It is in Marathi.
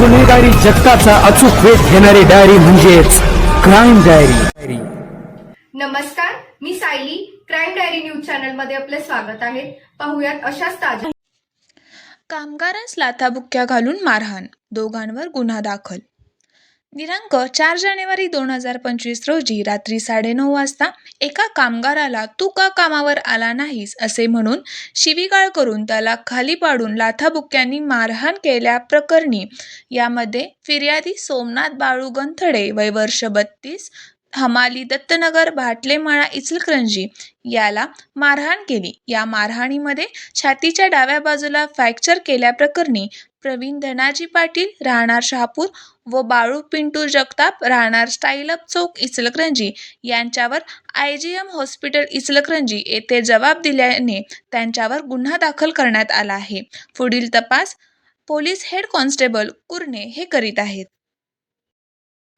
गुन्हेगारी जगताचा अचूक वेध घेणारी डायरी म्हणजेच क्राईम डायरी नमस्कार मी सायली. क्राईम डायरी न्यूज चॅनलमध्ये आपले स्वागत आहे. पाहुयात अशाच ताज्या कामगारास लाथाबुक्क्या घालून मारहाण दोघांवर गुन्हा दाखल दिनांक चार जानेवारी दोन हजार पंचवीस रोजी रात्री साडेनऊ वाजता एका कामगाराला तू का कामावर आला नाहीस असे म्हणून शिवीगाळ करून त्याला खाली पाडून लाथाबुक्क्यांनी मारहाण केल्याप्रकरणी यामध्ये फिर्यादी सोमनाथ बाळू गंथडे वय वर्ष बत्तीस हमाली दत्तनगर भाटलेमाळा इचलकरंजी याला मारहाण केली. या मारहाणीमध्ये छातीच्या डाव्या बाजूला फ्रॅक्चर केल्याप्रकरणी प्रवीण धनाजी पाटील राहणार शहापूर व बाळू पिंटू जगताप राहणार स्टाईलअप चौक इचलकरंजी यांच्यावर I G M hospital Ichalkaranji येथे जबाब दिल्याने त्यांच्यावर गुन्हा दाखल करण्यात आला आहे. पुढील तपास पोलीस हेड कॉन्स्टेबल कुरणे हे करीत आहेत.